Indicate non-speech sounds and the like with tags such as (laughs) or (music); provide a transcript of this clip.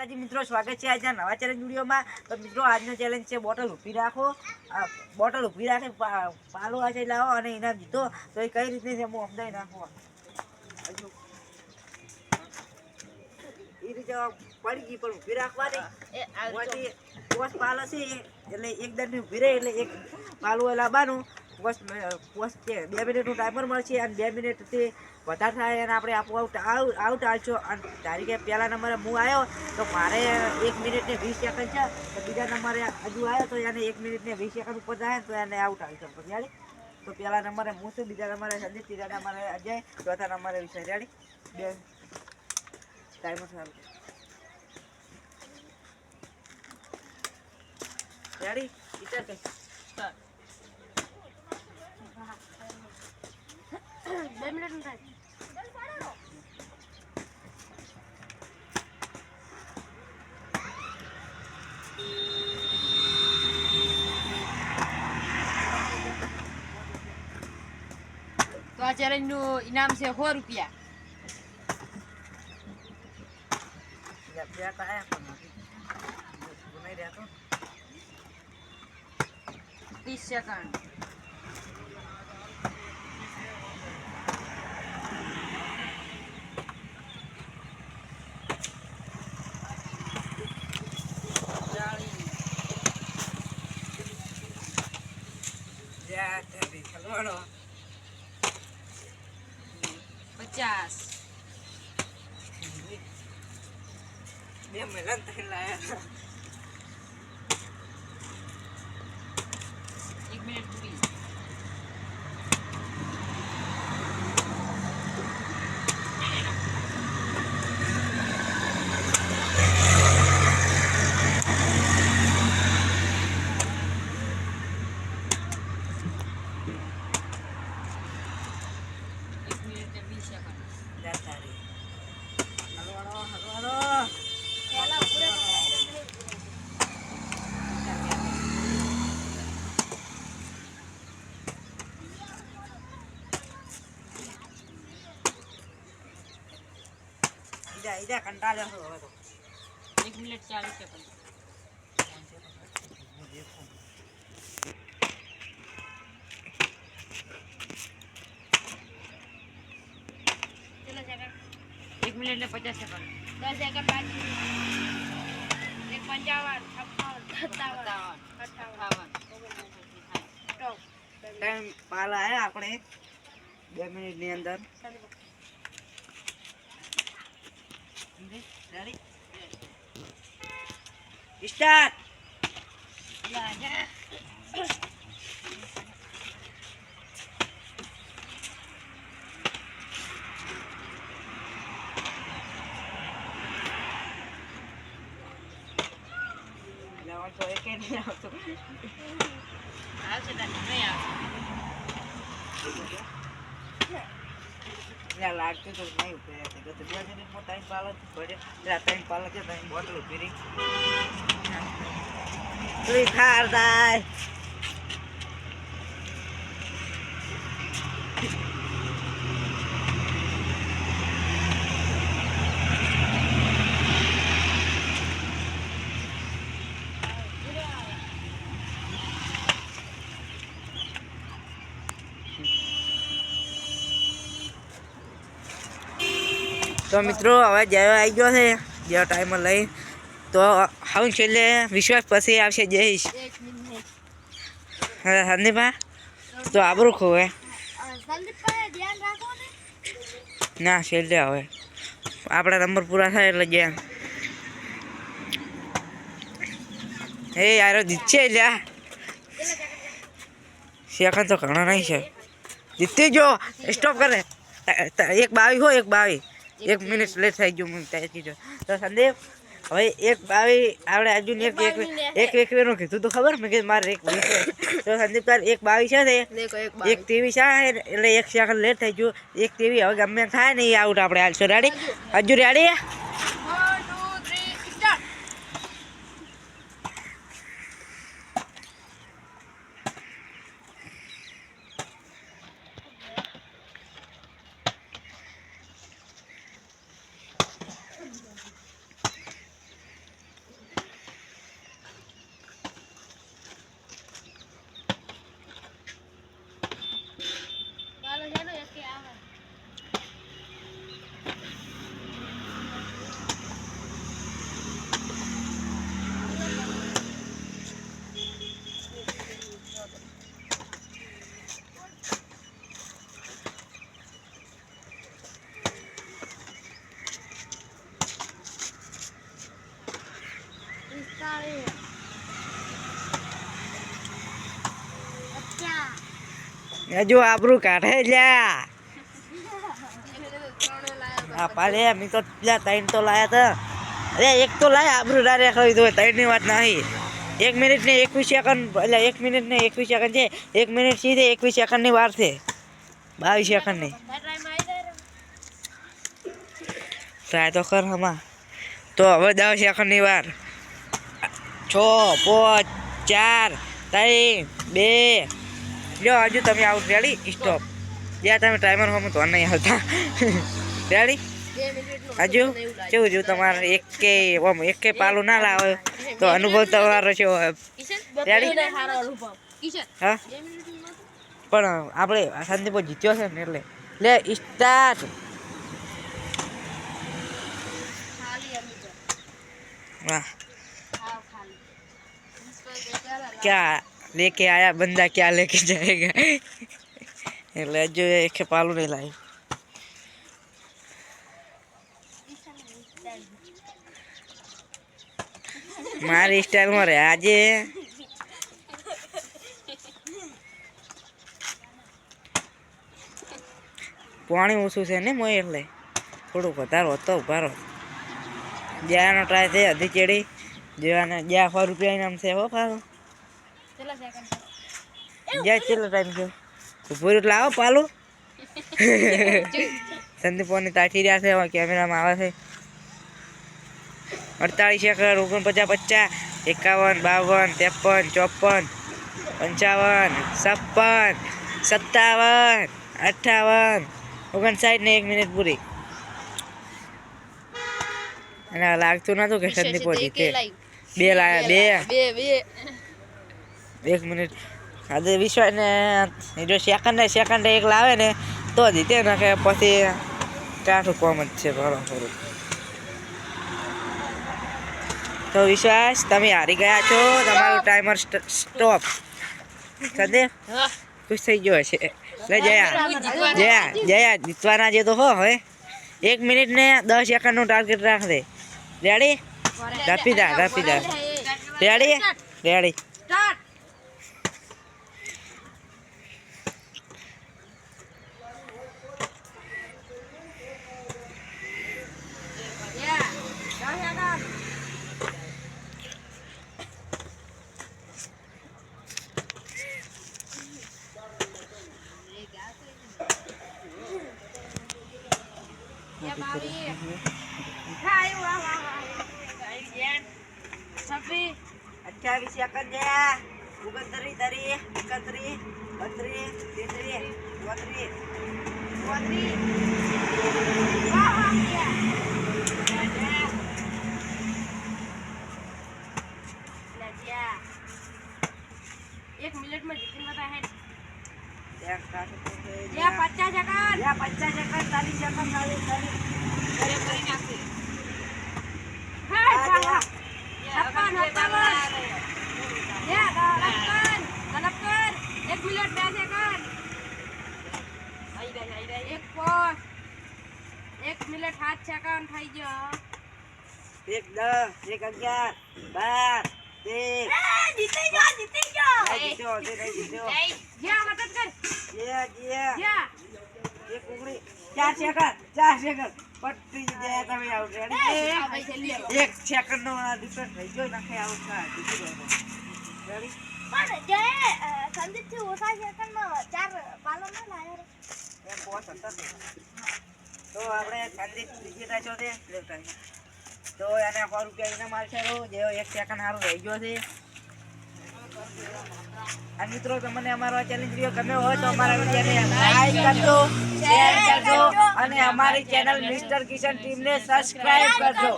માતાજી મિત્રો સ્વાગત છે આજના નવા ચેલેન્જ વિડીયોમાં. તો મિત્રો આજનો ચેલેન્જ છે બોટલ ઊભી રાખો. બોટલ ઊભી રાખે પાલો આજે લાવો અને ઇનામ જીતો. તો એ કઈ રીતે છે હું અમદાવાદ નાખો એ રીતે પડી ગઈ પણ ઊભી રાખવાની. એમાંથી પોસ પાલો છે એટલે એક દંડ ઊભી રહે એટલે એક પાલું લાવવાનું. પોસ્ટ પોસ્ટ બે મિનિટનું ટાઈમર મળશે અને બે મિનિટથી વધારે થાય અને આપણે આપવું આઉટ આઉટ આવશો અને ધારી કે પહેલા નંબરે હું આવ્યો તો મારે એક મિનિટને વીસ સેકન્ડ છે, તો બીજા નંબરે હજુ આવ્યો તો એને એક મિનિટને વીસ સેકન્ડ ઉપર જાય તો એને આઉટ આવશે રેડી તો પહેલા નંબરે હું છું, બીજા નંબરે સંદીપ, ત્રીજા નંબરે અજય, ચોથા નંબરે વિષય. રેડી (coughs) બે ટાઈમ સારું રેડી વિચાર કઈ બે મિનિટનું ટાઈમ તો આ ચેલેન્જનું ઇનામ છે સો રૂપિયા બે બે કાયા પણ નથી ગુનાઈ રહ્યા તો ત્રીસ સેકન્ડ જ્યાં ત્યાં ખેલવાનો પચાસ બે મિલન થઈ લાયા એક મિનિટ પૂરી એક મિનિટ ને વીસ સેકન્ડ જ્યાં તારી હલવાનો હલવાનો ઈજા ઈજા કંટાળ્યો છું હવે તો એક મિનિટ ચાલીસ સેકન્ડ ચલો સેકન્ડ એક મિનિટ ને પચાસ સેકન્ડ દસ સેકન્ડ બાકી એક પંચાવન છપ્પન સત્તાવન સત્તાવન અઠાવન અઠાવન સ્ટોપ ટાઈમ પાલ આયા આપણે બે મિનિટની અંદર રેડી સ્ટાર્ટ લેવન તો એકે નહીં આવતું આવશે તારે નહીં આવશે ત્યાં લાગતું તો નહીં ઊભી છે તો બે મિનિટમાં ટાઈમ પાલો પડે ત્યાં ટાઈમ પાલો છે ટાઈમ બોટલ તું ખાર થાય. તો મિત્રો હવે જયો આવી ગયો છે જેવો ટાઈમ લઈ તો હવે છેલ્લે વિશ્વાસ પછી આવશે. જઈશ હા સંદીપા તો આબરું ખોવે ને. છેલ્લે હવે. આપણા નંબર પૂરા થાય એટલે જેમ એ યાર જીતશે લ્યા સેકન્ડ તો ઘણા નહીં છે. જીતી જો સ્ટોપ કરે. એક બાવી હો એક બાવી. એક મિનિટ લેટ થઈ ગયું હું ત્યાંથી જો. તો સંદીપ હવે એક બાવી આપણે હજુ એક એક એક એક નું કીધું તો ખબર મેં કે મારે એક તો સંદીપ તાર એક બાવી છે ને એક એક ટીવી છે એટલે એક સેકન્ડ લેટ થઈ ગયું. એક ટીવી હવે ગમે થાય ને એ આઉટ આપણે હાલશું. રેડી હજુ. રેડી હજુ આબરું કાઢે લ્યા. આ પાલે મી તો પેલા ત્રણ તો લાયા તા અરે, એક તો લાયા આબરું ડારે રેખાવી તો ત્રણની વાત નહીં. એક મિનિટ ને એકવીસ સેકન્ડ, એટલે એક મિનિટ ને એકવીસ સેકન્ડ છે. એક મિનિટ સીધે એકવીસ સેકન્ડની વાર છે. બાવીસ સેકન્ડની. ટ્રાય તો કર હમા તો હવે દસ સેકન્ડની વાર. છ, પાંચ, ચાર, ત્રણ, બે જો હજુ તમે આવું. રેડી સ્ટોપ જ્યાં તમે ટાઈમર હોમ તો નહીં આવતા. રેડી હજુ કેવું જો તમારે એક કે ઓમ એક કે પાલું ના લાવે તો અનુભવ તમારો છે રેડી હા? પણ આપણે શાંતિપો જીત્યો છે ને એટલે. લે સ્ટાર્ટ વાહ. क्या लेके आया बंदा क्या लेके जाएगा એટલે હજુ એક કે પાલું નહીં લાવી મારી સ્ટાઈલમાં રે આજે પાણી ઓછું છે ને મોય એટલે થોડુંક વધારો હતો ઉભારો જ્યાંનો ટ્રાય છે અધી ચેડી જેવાને જ્યાં સો રૂપિયા ઇનામ છે હો પાલો કેટલા સેકન્ડ જ્યાં કેટલો ટાઈમ થયો ઉભું લાવો પાલો. (laughs) સંદીપોની તાઠી રહ્યા છે કેમેરામાં આવે છે. અડતાળીસ એકર ઓગણપચાસ પચાસ એકાવન બાવન ત્રેપન ચોપન પંચાવન છપ્પન સત્તાવન અઠ્ઠાવન ઓગણસાઠ ને એક મિનિટ પૂરી. અને લાગતું નતું કે સંદીપો જીતે. બે લાયા બે. બે બે. એક મિનિટ. આજે વિશ્વાસ ને જો સેકન્ડે સેકન્ડે એક લાવે ને તો જીતે નાખે પછી કાઠું કોમ જ છે ભરો થોડું તો વિશ્વાસ તમે હારી ગયા છો? તમારું ટાઈમર સ્ટોપ સદે ખુશ થઈ ગયો છે લે જયા. જયા જયા જીતવાના જે તો હો હવે. એક મિનિટ ને દસ સેકન્ડનું ટાર્ગેટ રાખ દે. રેડી રાપી દા રાપી દા. રેડી રેડી સ્ટાર્ટ છવ્વીસ અઠ્યાવીસ જયા ઓગણત્રીસ તરી એકત્રીસ બત્રીસ તેત્રીસ ચોત્રીસ ચોત્રીસ વાહ વાહ ગયા લજ્યા એક મિનિટમાં જીતીને બતા હેડ જ્યાં પચાસ સેકન્ડ પચાસ સેકન્ડ ચાલીસ સેકન્ડ ચાલીસ ચાલીસ ઘરે કરી નાખી હા વાહ વાહ છપ્પન સત્તાવન જ્યાં લપકન લપકન એક મિનિટ સાત સેકન્ડ થઈ ગયો એક દસ એક અગિયાર બાર તેર જીતી ગયો જીતી ગયો જીત્યો, જીત્યો. જ્યાં મદદ કર જીયા, જીયા. જ્યાં એક ઉંગળી. ચાર સેકન્ડ ચાર સેકન્ડ પટ્ટી જયા તમે આઉટ રેડી એક સેકન્ડ નો ડિફરન્સ થઈ ગયો નાખે આઉટ થા રેડી પણ જે સંદીપથી ઓછા સેકન્ડમાં ચાર પાલો ના લાયો તો આપણે સંદીપ રાખ્યો છે લેફ્ટ તો એને સો રૂપિયા ઇનામ આવશે જેવો એક સેકન્ડ સારું રહી ગયો છે. અને મિત્રો, તમને અમારો ચેલેન્જ વીડિયો ગમ્યો હોય તો અમારા વિડીયોને લાઈક કરજો શેર કરજો અને અમારી ચેનલ મિસ્ટર કિશન ટીમને સબસ્ક્રાઇબ કરજો.